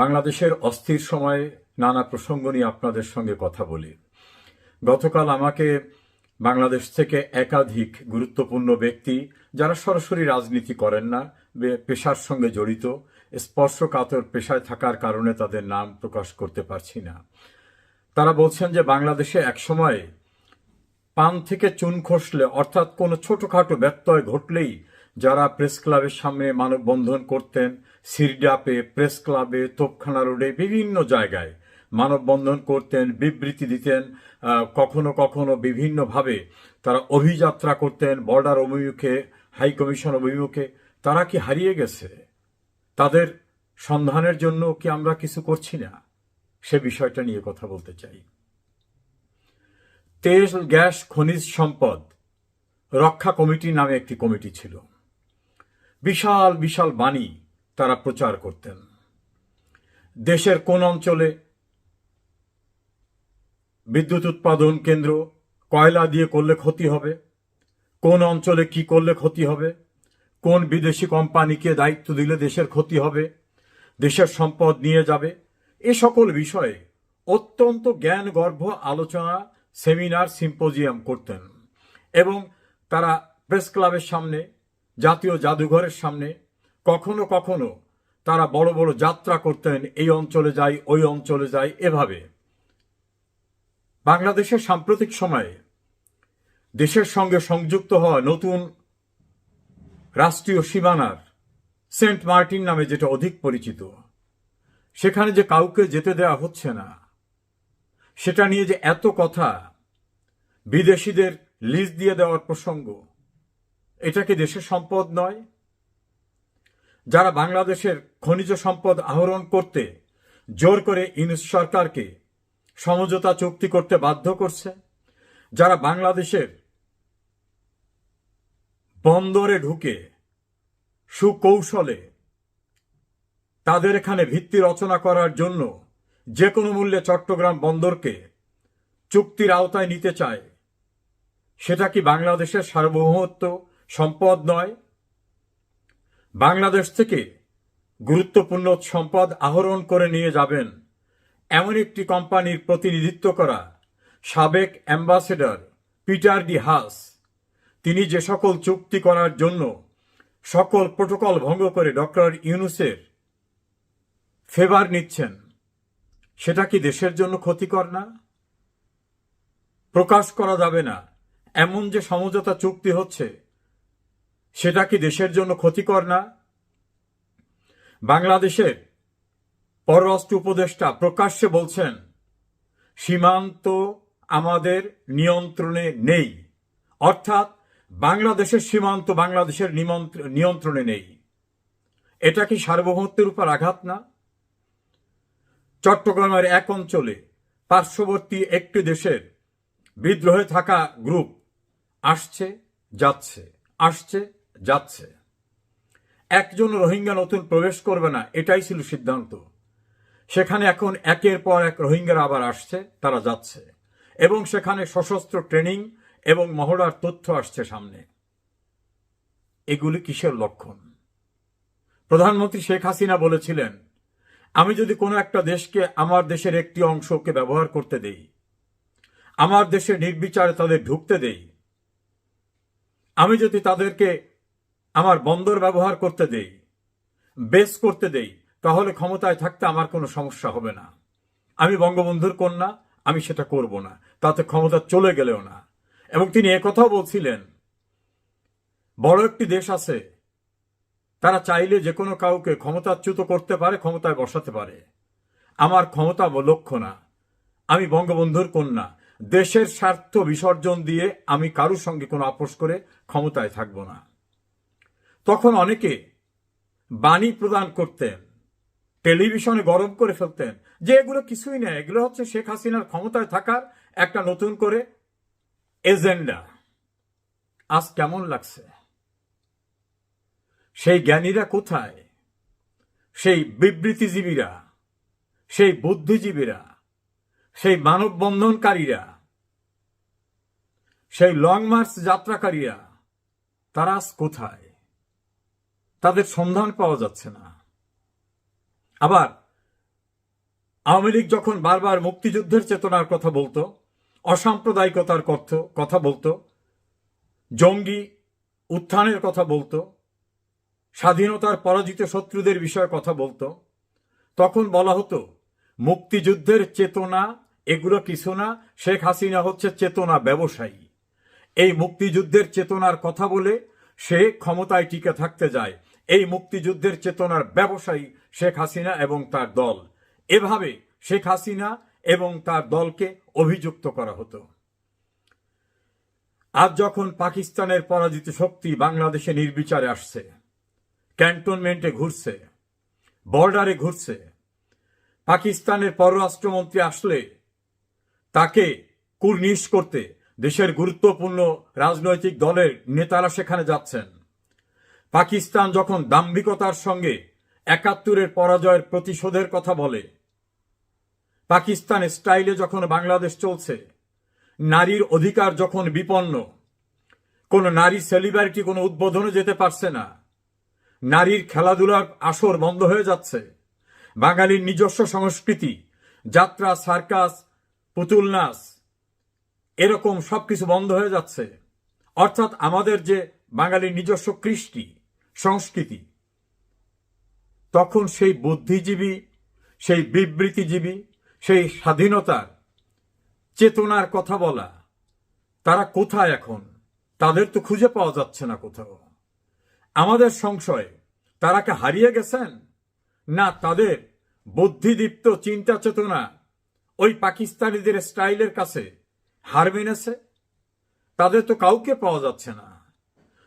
বাংলাদেশের অস্থির সময়ে নানা প্রসঙ্গ নিয়ে আপনাদের সঙ্গে কথা বলি। গতকাল আমাকে বাংলাদেশ থেকে একাধিক গুরুত্বপূর্ণ ব্যক্তি, যারা সরাসরি রাজনীতি করেন না পেশার সঙ্গে জড়িত, স্পর্শকাতর পেশায় থাকার কারণে তাদের নাম প্রকাশ করতে পারছি না। তারা বলছেন যে বাংলাদেশে একসময় পান থেকে চুন খসলে, অর্থাৎ কোনো ছোটখাটো ব্যত্যয় ঘটলেই যারা প্রেস ক্লাবের সামনে মানববন্ধন করতেন সিরডাপে প্রেস ক্লাবে, তোপখানা রোডে, বিভিন্ন জায়গায় মানববন্ধন করতেন, বিবৃতি দিতেন কখনো কখনো বিভিন্নভাবে তারা অভিযাত্রা করতেন, বর্ডার অভিমুখে, হাই কমিশন অভিমুখে। তারা কি হারিয়ে গেছে? তাদের সন্ধানের জন্য কি আমরা কিছু করছি না? সে বিষয়টা নিয়ে কথা বলতে চাই। তেল, গ্যাস, খনিজ সম্পদ রক্ষা কমিটি নামে একটি কমিটি ছিল। বিশাল বিশাল বাণী তারা প্রচার করতেন। দেশের কোন অঞ্চলে বিদ্যুৎ উৎপাদন কেন্দ্র কয়লা দিয়ে করলে ক্ষতি হবে? কোন অঞ্চলে কি করলে ক্ষতি হবে? কোন বিদেশি কোম্পানিকে দায়িত্ব দিলে দেশের ক্ষতি হবে? দেশের সম্পদ নিয়ে যাবে? এ সকল বিষয়ে অত্যন্ত জ্ঞানগর্ভ আলোচনা, সেমিনার, সিম্পোজিয়াম করতেন এবং তারা প্রেস ক্লাবের সামনে, জাতীয় জাদুঘরের সামনে কখনো কখনো তারা বড় বড় যাত্রা করতেন, এই অঞ্চলে যাই, ওই অঞ্চলে যাই, এভাবে। বাংলাদেশের সাম্প্রতিক সময়ে দেশের সঙ্গে সংযুক্ত হওয়া নতুন রাষ্ট্রীয় সীমানার সেন্ট মার্টিন নামে যেটা অধিক পরিচিত, সেখানে যে কাউকে যেতে দেওয়া হচ্ছে না, সেটা নিয়ে যে এত কথা বিদেশিদের লিজ দিয়ে দেওয়ার প্রসঙ্গ, এটা কি দেশের সম্পদ নয়? যারা বাংলাদেশের খনিজ সম্পদ আহরণ করতে জোর করে ইউনিস সরকারকে সমঝোতা চুক্তি করতে বাধ্য করছে, যারা বাংলাদেশের বন্দরে ঢুকে সুকৌশলে তাদের এখানে ভিত্তি রচনা করার জন্য যে কোনো মূল্যে চট্টগ্রাম বন্দরকে চুক্তির আওতায় নিতে চায়, সেটা কি বাংলাদেশের সার্বভৌমত্ব সম্পদ নয়? বাংলাদেশ থেকে গুরুত্বপূর্ণ সম্পদ আহরণ করে নিয়ে যাবেন। এমন একটি কোম্পানির প্রতিনিধিত্ব করা সাবেক অ্যাম্বাসেডর পিটার ডি হাস। তিনি যে সকল চুক্তি করার জন্য সকল প্রোটোকল ভঙ্গ করে ডক্টর ইউনুসের ফেভার নিচ্ছেন, সেটা কি দেশের জন্য ক্ষতিকর না? প্রকাশ করা যাবে না। এমন যে সমঝোতা চুক্তি হচ্ছে সেটা কি দেশের জন্য ক্ষতিকর না? বাংলাদেশের পররাষ্ট্র উপদেষ্টা প্রকাশ্যে বলছেন, সীমান্ত আমাদের নিয়ন্ত্রণে নেই। অর্থাৎ বাংলাদেশের সীমান্ত বাংলাদেশের নিয়ন্ত্রণে নেই। এটা কি সার্বভৌমত্বের উপর আঘাত না? চট্টগ্রামের এক অঞ্চলে পার্শ্ববর্তী একটি দেশের বিদ্রোহে থাকা গ্রুপ আসছে, যাচ্ছে, আসছে। যাচ্ছে। একজন রোহিঙ্গা নতুন প্রবেশ করবে না, এটাই ছিল সিদ্ধান্ত। সেখানে এখন একের পর এক রোহিঙ্গারা আবার আসছে, তারা যাচ্ছে। এবং সেখানে সশস্ত্র ট্রেনিং এবং মহড়ার তথ্য আসছে সামনে। এগুলি কিসের লক্ষণ? প্রধানমন্ত্রী শেখ হাসিনা বলেছিলেন, আমি যদি কোনো একটা দেশকে আমার দেশের একটি অংশকে ব্যবহার করতে দেই, আমার দেশে নির্বিচারে তাদের ঢুকতে দেই, আমি যদি তাদেরকে আমার বন্দর ব্যবহার করতে দেই, বেস করতে দেই, তাহলে ক্ষমতায় থাকতে আমার কোনো সমস্যা হবে না। আমি বঙ্গবন্ধুর কন্যা, আমি সেটা করব না, তাতে ক্ষমতা চলে গেলেও না। এবং তিনি একথাও বলছিলেন, বড় একটি দেশ আছে, তারা চাইলে যে কোনো কাউকে ক্ষমতাচ্যুত করতে পারে, ক্ষমতায় বসাতে পারে। আমার ক্ষমতা লক্ষ্য না। আমি বঙ্গবন্ধুর কন্যা, দেশের স্বার্থ বিসর্জন দিয়ে আমি কারুর সঙ্গে কোনো আপোষ করে ক্ষমতায় থাকব না। তখন অনেকে বাণী প্রদান করতেন, টেলিভিশনে গরম করে ফেলতেন, যে এগুলো কিছুই না এগুলো হচ্ছে শেখ হাসিনার ক্ষমতায় থাকার একটা নতুন করে এজেন্ডা। আজ কেমন লাগছে? সেই জ্ঞানীরা কোথায়? সেই বিবৃতিজীবীরা? সেই বুদ্ধিজীবীরা? সেই মানববন্ধনকারীরা? সেই লং মার্চ যাত্রাকারীরা? তারা আজ কোথায়? তাদের সন্ধান পাওয়া যাচ্ছে না। আবার, আওয়ামী লীগ যখন বারবার মুক্তিযুদ্ধের চেতনার কথা বলতো, অসাম্প্রদায়িকতার কথ- বলতো, জঙ্গি উত্থানের কথা বলতো, স্বাধীনতার পরাজিত শত্রুদের বিষয়ে কথা বলতো, তখন বলা হতো, মুক্তিযুদ্ধের চেতনা এগুলো কিছু না, শেখ হাসিনা হচ্ছে চেতনা ব্যবসায়ী। এই মুক্তিযুদ্ধের চেতনার কথা বলে সে ক্ষমতায় টিকে থাকতে যায়। এই মুক্তিযুদ্ধের চেতনার ব্যবসায়ী শেখ হাসিনা এবং তার দল। এভাবে শেখ হাসিনা এবং তার দলকে অভিযুক্ত করা হতো। আজ যখন পাকিস্তানের পরাজিত শক্তি বাংলাদেশে নির্বিচারে আসছে, ক্যান্টনমেন্টে ঘুরছে, বর্ডারে ঘুরছে, পাকিস্তানের পররাষ্ট্রমন্ত্রী আসলে তাকে কুর্নিশ করতে দেশের গুরুত্বপূর্ণ রাজনৈতিক দলের নেতারা সেখানে যাচ্ছেন। পাকিস্তান যখন দাম্ভিকতার সঙ্গে একাত্তরের পরাজয়ের প্রতিশোধের কথা বলে পাকিস্তান স্টাইলে যখন বাংলাদেশ চলছে, নারীর অধিকার যখন বিপন্ন, কোন নারী সেলিব্রিটি কোনো উদ্বোধনে যেতে পারছে না, নারীর খেলাধুলার আসর বন্ধ হয়ে যাচ্ছে, বাঙালির নিজস্ব সংস্কৃতি, যাত্রা, সার্কাস পুতুল নাচ এরকম সবকিছু বন্ধ হয়ে যাচ্ছে। অর্থাৎ আমাদের যে বাঙালির নিজস্ব কৃষ্টি সংস্কৃতি। তখন সেই বুদ্ধিজীবী, সেই বিবৃতিজীবী, সেই স্বাধীনতার চেতনার কথা বলা, তারা কোথায় এখন? তাদের তো খুঁজে পাওয়া যাচ্ছে না কোথাও। আমাদের সংশয়, তারা কি হারিয়ে গেছেন? না, তাদের বুদ্ধিদীপ্ত চিন্তা চেতনা ওই পাকিস্তানিদের স্টাইলের কাছে হার মেনেছে? তাদের তো কাউকে পাওয়া যাচ্ছে না।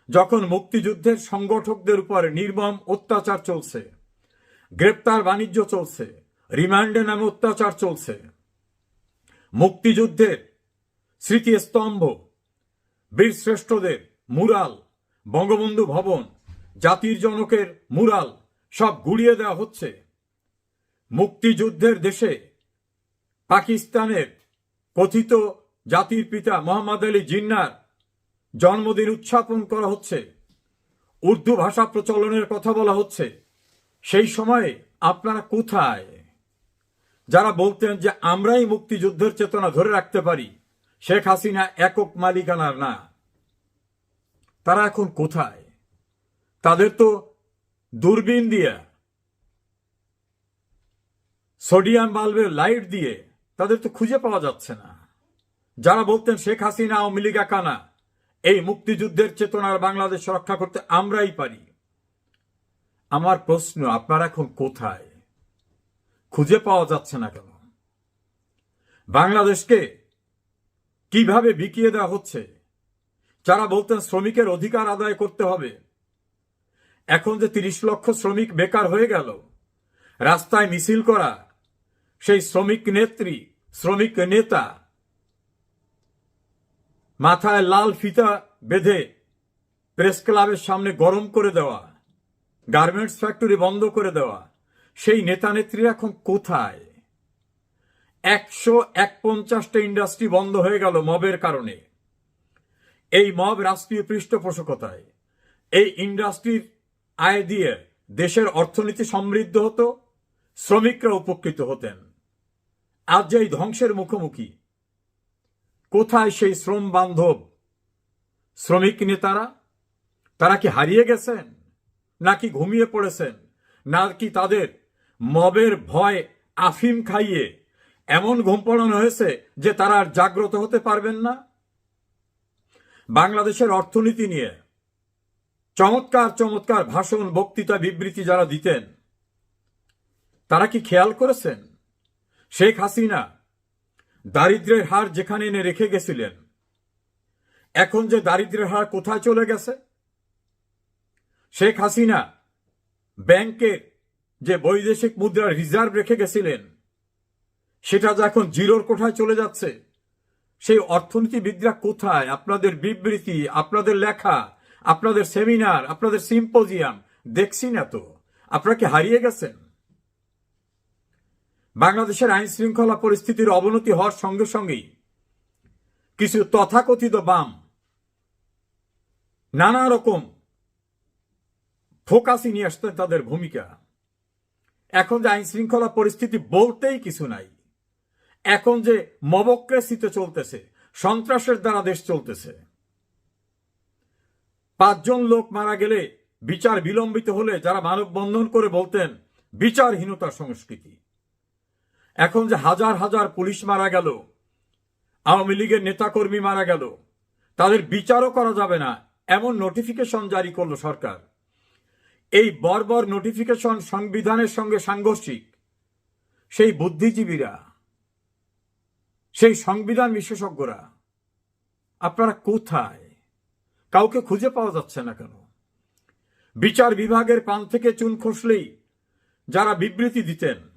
যখন মুক্তিযুদ্ধের সংগঠকদের উপর নির্মম অত্যাচার চলছে, গ্রেপ্তার বাণিজ্য চলছে, রিমান্ডে নামে অত্যাচার চলছে, মুক্তিযুদ্ধের স্মৃতিস্তম্ভ, বীরশ্রেষ্ঠদের মুরাল, বঙ্গবন্ধু ভবন, জাতির জনকের মুরাল, সব গুড়িয়ে দেওয়া হচ্ছে। মুক্তিযুদ্ধের দেশে পাকিস্তানের কথিত জাতির পিতা মোহাম্মদ আলী জিন্নার জন্মদিন উদযাপন করা হচ্ছে। উর্দু ভাষা প্রচলনের কথা বলা হচ্ছে। সেই সময়ে আপনারা কোথায়? যারা বলতেন যে আমরাই মুক্তিযুদ্ধের চেতনা ধরে রাখতে পারি, শেখ হাসিনা একক মালিকানার না। তারা এখন কোথায়? তাদের তো দূরবীন দিয়ে, সোডিয়াম বাল্বের লাইট দিয়ে তাদের তো খুঁজে পাওয়া যাচ্ছে না। যারা বলতেন শেখ হাসিনা ও মিলিকা কানা এই মুক্তিযুদ্ধের চেতনার বাংলাদেশ রক্ষা করতে আমরাই পারি। আমার প্রশ্ন, আপনারা এখন কোথায়? খুঁজে পাওয়া যাচ্ছে না কেন? বাংলাদেশকে কীভাবে বিকিয়ে দেওয়া হচ্ছে? যারা বলতেন শ্রমিকের অধিকার আদায় করতে হবে। এখন যে তিরিশ লক্ষ শ্রমিক বেকার হয়ে গেল, রাস্তায় মিছিল করা, সেই শ্রমিক নেত্রী, শ্রমিক নেতা মাথায় লাল ফিতা বেঁধে প্রেস ক্লাবের সামনে গরম করে দেওয়া, গার্মেন্টস ফ্যাক্টরি বন্ধ করে দেওয়া, সেই নেতা নেত্রী এখন কোথায়? একশো এক পঞ্চাশটা ইন্ডাস্ট্রি বন্ধ হয়ে গেল মবের কারণে। এই মব রাষ্ট্রীয় পৃষ্ঠপোষকতায়, এই ইন্ডাস্ট্রির আয় দিয়ে দেশের অর্থনীতি সমৃদ্ধ হতো, শ্রমিকরা উপকৃত হতেন। আজ এই ধ্বংসের মুখোমুখি। কোথায় সেই শ্রম বান্ধব? শ্রমিক নেতারা? তারা কি হারিয়ে গেছেন? নাকি ঘুমিয়ে পড়েছেন? নাকি তাদের মবের ভয় আফিম খাইয়ে এমন ঘুম পড়ানো হয়েছে যে তারা আর জাগ্রত হতে পারবেন না? বাংলাদেশের অর্থনীতি নিয়ে চমৎকার চমৎকার ভাষণ, বক্তৃতা, বিবৃতি যারা দিতেন, তারা কি খেয়াল করেছেন? শেখ হাসিনা দারিদ্রের হার যেখানে এনে রেখে গেছিলেন, এখন যে দারিদ্রের হার কোথায় চলে গেছে? শেখ হাসিনা ব্যাংকের যে বৈদেশিক মুদ্রার রিজার্ভ রেখে গেছিলেন, সেটা যে এখন জিরোর কোঠায় চলে যাচ্ছে, সেই অর্থনীতিবিদরা কোথায়? আপনাদের বিবৃতি, আপনাদের লেখা, আপনাদের সেমিনার, আপনাদের সিম্পোজিয়াম, দেখছি না তো। আপনারা কি হারিয়ে গেছেন? বাংলাদেশের আইন শৃঙ্খলা পরিস্থিতির অবনতি হওয়ার সঙ্গে সঙ্গেই কিছু তথাকথিত বাম নানা রকম ফোকাসই নিয়ে আসতেন তাদের ভূমিকা। এখন যে আইন শৃঙ্খলা পরিস্থিতি বলতেই কিছু নাই। এখন যে মবক্রেসিতে চলতেছে, সন্ত্রাসের দ্বারা দেশ চলতেছে। পাঁচজন লোক মারা গেলে বিচার বিলম্বিত হলে যারা মানববন্ধন করে বলতেন, বিচারহীনতার সংস্কৃতি। এখন যে হাজার হাজার পুলিশ মারা গেল, আওয়ামী লীগের নেতাকর্মী মারা গেল, তাদের বিচারও করা যাবে না, এমন নোটিফিকেশন জারি করল সরকার। এই বর্বর নোটিফিকেশন সংবিধানের সঙ্গে সাংঘর্ষিক, সেই বুদ্ধিজীবীরা, সেই সংবিধান বিশেষজ্ঞরা, আপনারা কোথায়? কাউকে খুঁজে পাওয়া যাচ্ছে না কেন? বিচার বিভাগের পান থেকে চুন খসলেই যারা বিবৃতি দিতেন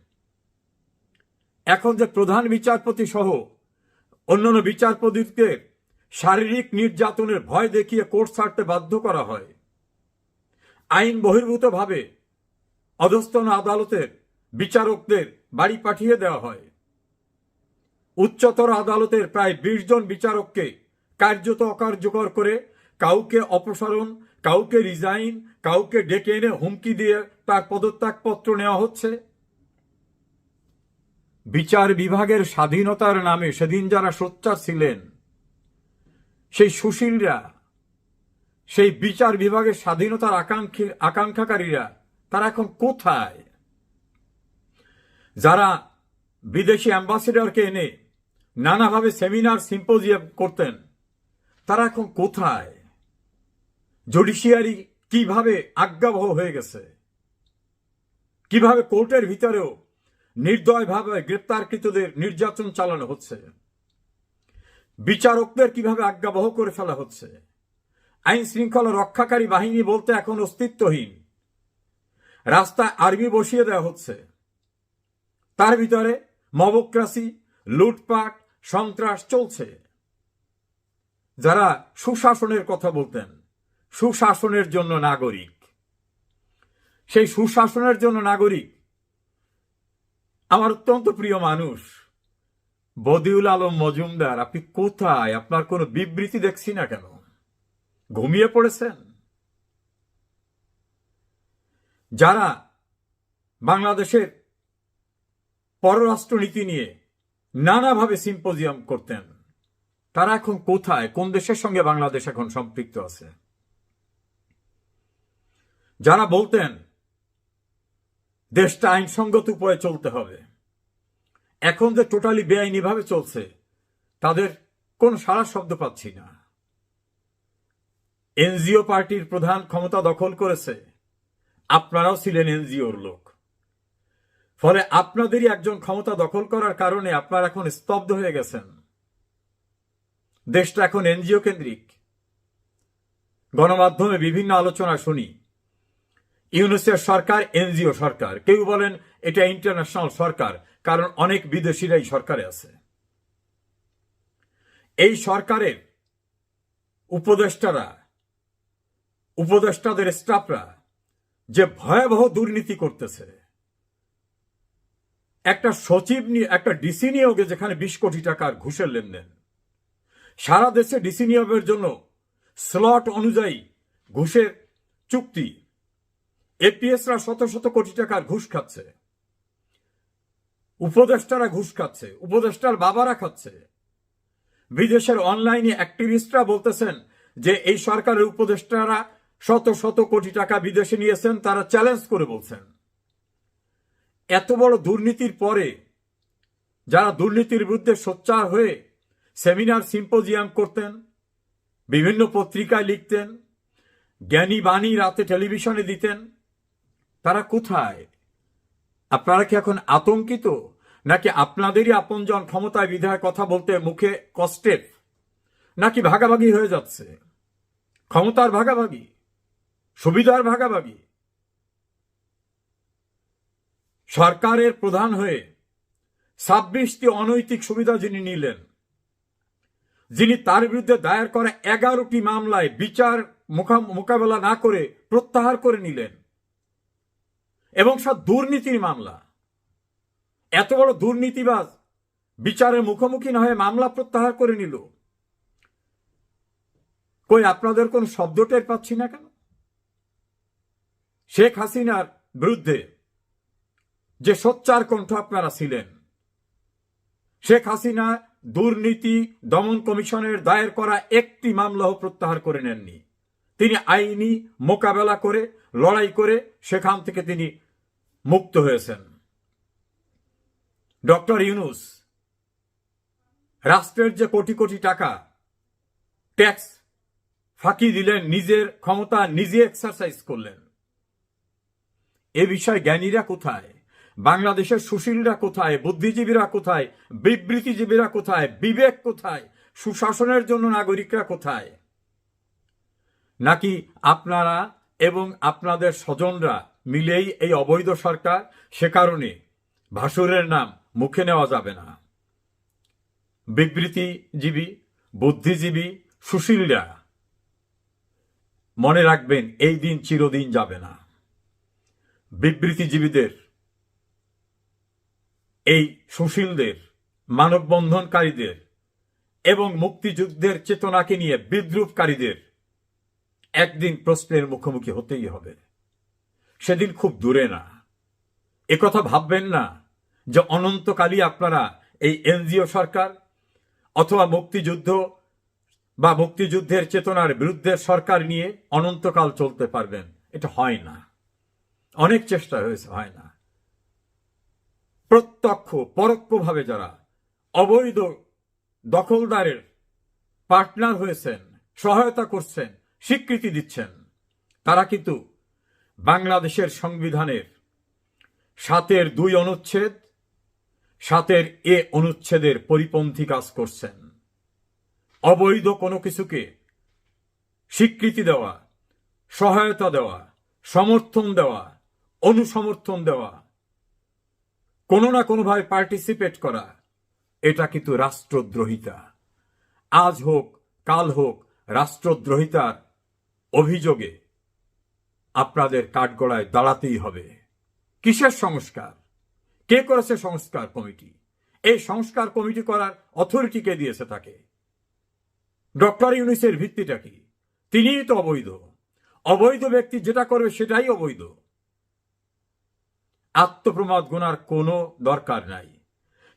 এখন যে প্রধান বিচারপতি সহ অন্যান্য বিচারপতিকে শারীরিক নির্যাতনের ভয় দেখিয়ে কোর্ট ছাড়তে বাধ্য করা হয়, আইন বহির্ভূতভাবে অধস্তন আদালতের বিচারকদের বাড়ি পাঠিয়ে দেওয়া হয়। উচ্চতর আদালতের প্রায় বিশ জন বিচারককে কার্যত অকার্যকর করে কাউকে অপসারণ, কাউকে রিজাইন, কাউকে ডেকে এনে হুমকি দিয়ে তার পদত্যাগপত্র নেওয়া হচ্ছে। বিচার বিভাগের স্বাধীনতার নামে সেদিন যারা সোচ্চার ছিলেন, সেই সুশীলরা, সেই বিচার বিভাগের স্বাধীনতার আকাঙ্ক্ষী, আকাঙ্ক্ষাকারীরা, তারা এখন কোথায়? যারা বিদেশি অ্যাম্বাসেডরকে এনে নানাভাবে সেমিনার, সিম্পোজিয়াম করতেন, তারা এখন কোথায়? জুডিশিয়ারি কীভাবে আজ্ঞাবহ হয়ে গেছে? কীভাবে কোর্টের ভিতরেও নির্দয়ভাবে গ্রেপ্তারকৃতদের নির্যাতন চালানো হচ্ছে। বিচারকদের কীভাবে আজ্ঞাবহ করে ফেলা হচ্ছে? আইন শৃঙ্খলা রক্ষাকারী বাহিনী বলতে এখন অস্তিত্বহীন। রাস্তায় আর্মি বসিয়ে দেওয়া হচ্ছে। তার ভিতরে মবক্রাসি, লুটপাট, সন্ত্রাস চলছে। যারা সুশাসনের কথা বলতেন, সুশাসনের জন্য নাগরিক। সেই সুশাসনের জন্য নাগরিক আমার অত্যন্ত প্রিয় মানুষ। বদিউল আলম মজুমদার, আপনি কোথায়? আপনার কোনো বিবৃতি দেখছি না কেন? ঘুমিয়ে পড়েছেন? যারা বাংলাদেশের পররাষ্ট্রনীতি নিয়ে নানাভাবে সিম্পোজিয়াম করতেন, তারা এখন কোথায়? কোন দেশের সঙ্গে বাংলাদেশ এখন সম্পৃক্ত আছে? যারা বলতেন দেশটা আইনসঙ্গত উপায়ে চলতে হবে। এখন যে টোটালি বেআইনিভাবে চলছে, তাদের কোন সারা শব্দ পাচ্ছি না। এনজিও পার্টির প্রধান ক্ষমতা দখল করেছে। আপনারাও ছিলেন এনজিওর লোক। ফলে আপনাদেরই একজন ক্ষমতা দখল করার কারণে আপনারা এখন স্তব্ধ হয়ে গেছেন। দেশটা এখন এনজিও কেন্দ্রিক। গণমাধ্যমে বিভিন্ন আলোচনা শুনি। ইউনেসের সরকার, এনজিও সরকার। কেউ বলেন এটা ইন্টারন্যাশনাল সরকার, কারণ অনেক বিদেশিরাই সরকারে আছে। এই সরকারের উপদেষ্টারা, উপদেষ্টাদের স্টাফরা যে ভয়াবহ দুর্নীতি করতেছে, একটা সচিব নিয়ে, একটা ডিসি নিয়োগে যেখানে বিশ কোটি টাকার ঘুষের লেনদেন, সারা দেশে ডিসি নিয়োগের জন্য স্লট অনুযায়ী ঘুষের চুক্তি এপিএসরা শত শত কোটি টাকার ঘুষ খাচ্ছে। উপদেষ্টারা ঘুষ খাচ্ছে, উপদেষ্টার বাবারা খাচ্ছে। বিদেশের অনলাইনে অ্যাক্টিভিস্টরা বলতেছেন যে, এই সরকারের উপদেষ্টারা শত শত কোটি টাকা বিদেশে নিয়েছেন, তারা চ্যালেঞ্জ করে বলছেন। এত বড় দুর্নীতির পরে যারা দুর্নীতির বিরুদ্ধে সোচ্চার হয়ে সেমিনার, সিম্পোজিয়াম করতেন, বিভিন্ন পত্রিকায় লিখতেন, জ্ঞানী বাণী রাতে টেলিভিশনে দিতেন তারা কোথায়? আপনারা কি এখন আতঙ্কিত? নাকি আপনাদেরই আপনজন ক্ষমতায় বিধায় কথা বলতে মুখে কষ্টের? নাকি ভাগাভাগি হয়ে যাচ্ছে? ক্ষমতার ভাগাভাগি? সুবিধার ভাগাভাগি? সরকারের প্রধান হয়ে ছাব্বিশটি অনৈতিক সুবিধা যিনি নিলেন, যিনি তার বিরুদ্ধে দায়ের করা এগারোটি মামলায় বিচার মোকাবেলা না করে প্রত্যাহার করে নিলেন। এবং সব দুর্নীতির মামলা। এত বড় দুর্নীতিবাজ বিচারের মুখোমুখি না হয়ে মামলা প্রত্যাহার করে নিল। কই, আপনাদের কোন শব্দ টের পাচ্ছি না কেন? শেখ হাসিনার বিরুদ্ধে যে সোচ্চার কণ্ঠ আপনারা ছিলেন, শেখ হাসিনা দুর্নীতি দমন কমিশনের দায়ের করা একটি মামলাও প্রত্যাহার করে নেননি। তিনি আইনি মোকাবেলা করে, লড়াই করে সেখান থেকে তিনি মুক্ত হয়েছেন। ডক্টর ইউনুস, রাষ্ট্রের যে কোটি কোটি টাকা ট্যাক্স ফাঁকি দিলেন, নিজের ক্ষমতা নিজে এক্সারসাইজ করলেন। এ বিষয়ে জ্ঞানীরা কোথায়? বাংলাদেশের সুশীলরা কোথায়? বুদ্ধিজীবীরা কোথায়? বিবৃতিজীবীরা কোথায়? বিবেক কোথায়? সুশাসনের জন্য নাগরিকরা কোথায়? নাকি আপনারা এবং আপনাদের স্বজনরা মিলেই এই অবৈধ সরকার সে কারণে ভাসুরের নাম মুখে নেওয়া যাবে না। বিবৃতিজীবী, বুদ্ধিজীবী সুশীলরা মনে রাখবেন এই দিন চিরদিন যাবে না। বিবৃতিজীবীদের, এই সুশীলদের, মানববন্ধনকারীদের এবং মুক্তিযুদ্ধের চেতনাকে নিয়ে বিদ্রুপকারীদের একদিন প্রশ্নের মুখোমুখি হতেই হবে। সেদিন খুব দূরে না। একথা ভাববেন না যে অনন্তকালই আপনারা এই এনজিও সরকার অথবা মুক্তিযুদ্ধ বা মুক্তিযুদ্ধের চেতনার বিরুদ্ধে সরকার নিয়ে অনন্তকাল চলতে পারবেন। এটা হয় না। অনেক চেষ্টা হয়েছে, হয় না। প্রত্যক্ষ, পরোক্ষভাবে যারা অবৈধ দখলদারের পার্টনার হয়েছেন, সহায়তা করছেন, স্বীকৃতি দিচ্ছেন, তারা কিন্তু বাংলাদেশের সংবিধানের সাতের দুই অনুচ্ছেদ, সাতের এ অনুচ্ছেদের পরিপন্থী কাজ করছেন। অবৈধ কোনো কিছুকে স্বীকৃতি দেওয়া, সহায়তা দেওয়া, সমর্থন দেওয়া, অনুসমর্থন দেওয়া, কোনো না কোনোভাবে পার্টিসিপেট করা, এটা কিন্তু রাষ্ট্রদ্রোহিতা। আজ হোক, কাল হোক, রাষ্ট্রদ্রোহিতার অভিযোগে আপনাদের কাঠগড়ায় দাঁড়াতেই হবে। কিসের সংস্কার? কে করেছে সংস্কার কমিটি? এই সংস্কার কমিটি করার অথরিটি কে দিয়েছে তাকে? ডক্টর ইউনিসের ভিত্তিটা কি? তিনিই তো অবৈধ। অবৈধ ব্যক্তি যেটা করবে সেটাই অবৈধ। আত্মপ্রমাদ গোনার কোনো দরকার নাই।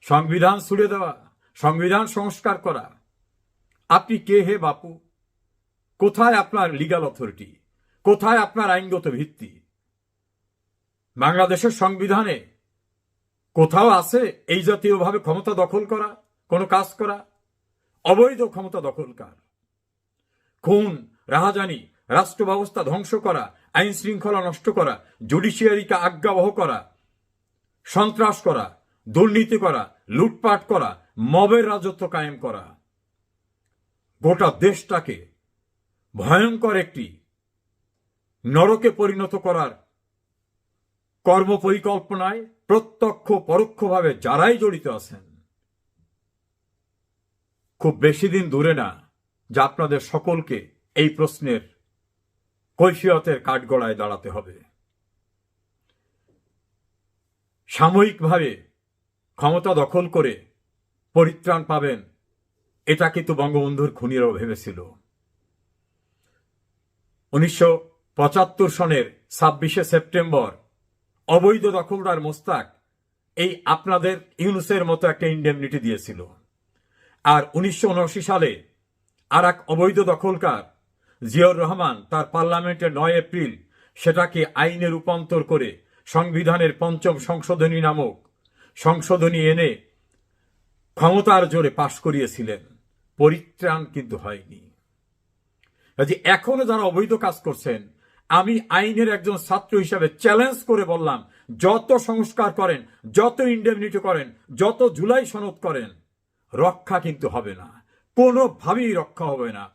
সংবিধান ছুড়ে দেওয়া, সংবিধান সংস্কার করা। আপনি কে হে বাপু? কোথায় আপনার লিগাল অথরিটি কোথায় আপনার আইনগত ভিত্তি? বাংলাদেশের সংবিধানে কোথাও আছে এই জাতীয়ভাবে ক্ষমতা দখল করা, কোনো কাজ করা? অবৈধ ক্ষমতা দখলকার খুন, রাহাজানি রাষ্ট্র ব্যবস্থা ধ্বংস করা, আইন শৃঙ্খলা নষ্ট করা, জুডিশিয়ারিকে আজ্ঞাবহ করা, সন্ত্রাস করা, দুর্নীতি করা, লুটপাট করা, মবের রাজত্ব কায়েম করা। গোটা দেশটাকে ভয়ঙ্কর একটি নরকে পরিণত করার কর্মপরিকল্পনায় প্রত্যক্ষ, পরোক্ষভাবে যারাই জড়িত আছেন, খুব বেশি দিন দূরে না, যা আপনাদের সকলকে এই প্রশ্নের কৈফিয়তের কাঠগড়ায় দাঁড়াতে হবে। সাময়িকভাবে ক্ষমতা দখল করে পরিত্রাণ পাবেন, এটা কিন্তু বঙ্গবন্ধুর খুনিরাও ভেবেছিল। উনিশশো পঁচাত্তর সনের ছাব্বিশে সেপ্টেম্বর। অবৈধ দখলদার মোস্তাক এই আপনাদের ইউনুসের মতো একটা ইন্ডেমনিটি দিয়েছিল। আর উনিশশো উনআশি সালে আর এক অবৈধ দখলকার জিয়াউর রহমান তার পার্লামেন্টের নয় এপ্রিল সেটাকে আইনে রূপান্তর করে সংবিধানের পঞ্চম সংশোধনী নামক সংশোধনী এনে ক্ষমতার জোরে পাশ করিয়েছিলেন। পরিত্রাণ কিন্তু হয়নি। এখনও যারা অবৈধ কাজ করছেন আমি আইনের একজন ছাত্র হিসাবে চ্যালেঞ্জ করে বললাম, যত সংস্কার করেন, যত ইন্ডেমনিটি করেন, যত জুলাই সনদ করেন, রক্ষা কিন্তু হবে না। কোনোভাবেই রক্ষা হবে না।